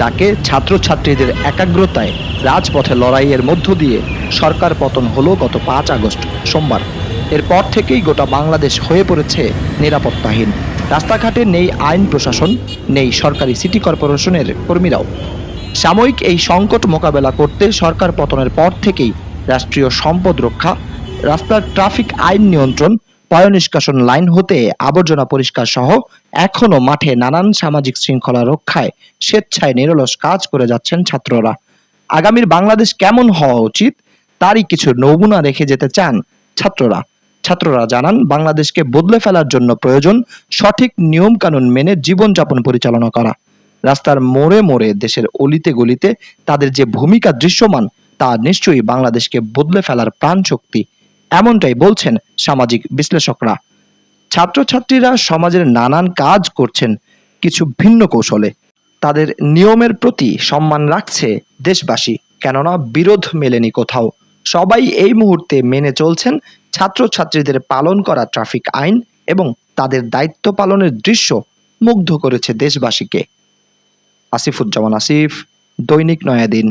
ডাকে ছাত্রছাত্রীদের একাগ্রতায় রাজপথে লড়াইয়ের মধ্য দিয়ে সরকার পতন হলো গত পাঁচ আগস্ট, সোমবার। এরপর থেকেই গোটা বাংলাদেশ হয়ে পড়েছে নিরাপত্তাহীন। রাস্তাঘাটে নেই আইন প্রশাসন, নেই সরকারি সিটি কর্পোরেশনের কর্মীরাও। সাময়িক এই সংকট মোকাবেলা করতে সরকার পতনের পর থেকেই রাষ্ট্রীয় সম্পদ রক্ষা, রাস্তার ট্রাফিক আইন নিয়ন্ত্রণ পয় নিষ্কাশন লাইন হতে আবর্জনা পরিষ্কার সহ এখনও মাঠে নানান সামাজিক শৃঙ্খলা রক্ষায় স্বেচ্ছায় নিরলস কাজ করে যাচ্ছেন ছাত্ররা। আগামীর বাংলাদেশ কেমন হওয়া উচিত, তারই কিছু নমুনা রেখে যেতে চান ছাত্ররা। ছাত্ররা জানান, বাংলাদেশকে বদলে ফেলার জন্য প্রয়োজন সঠিক নিয়ম কানুন মেনে জীবনযাপন পরিচালনা করা। রাস্তার মোড়ে মোড়ে দেশের অলিতে গলিতে তাদের যে ভূমিকা দৃশ্যমান, তা নিশ্চয়ই বাংলাদেশকে বদলে ফেলার প্রাণ শক্তি এমনটাই বলছেন সামাজিক বিশ্লেষকরা। ছাত্রছাত্রীরা সমাজের নানান কাজ করছেন কিছু ভিন্ন কৌশলে। তাদের নিয়মের প্রতি সম্মান রাখছে দেশবাসী, কেননা বিরোধ মেলেনি কোথাও। সবাই এই মুহূর্তে মেনে চলছেন ছাত্রছাত্রীদের পালন করা ট্রাফিক আইন এবং তাদের দায়িত্ব পালনের দৃশ্য মুগ্ধ করেছে দেশবাসীকে। আসিফুজ্জামান আসিফ, দৈনিক নয়াদিন।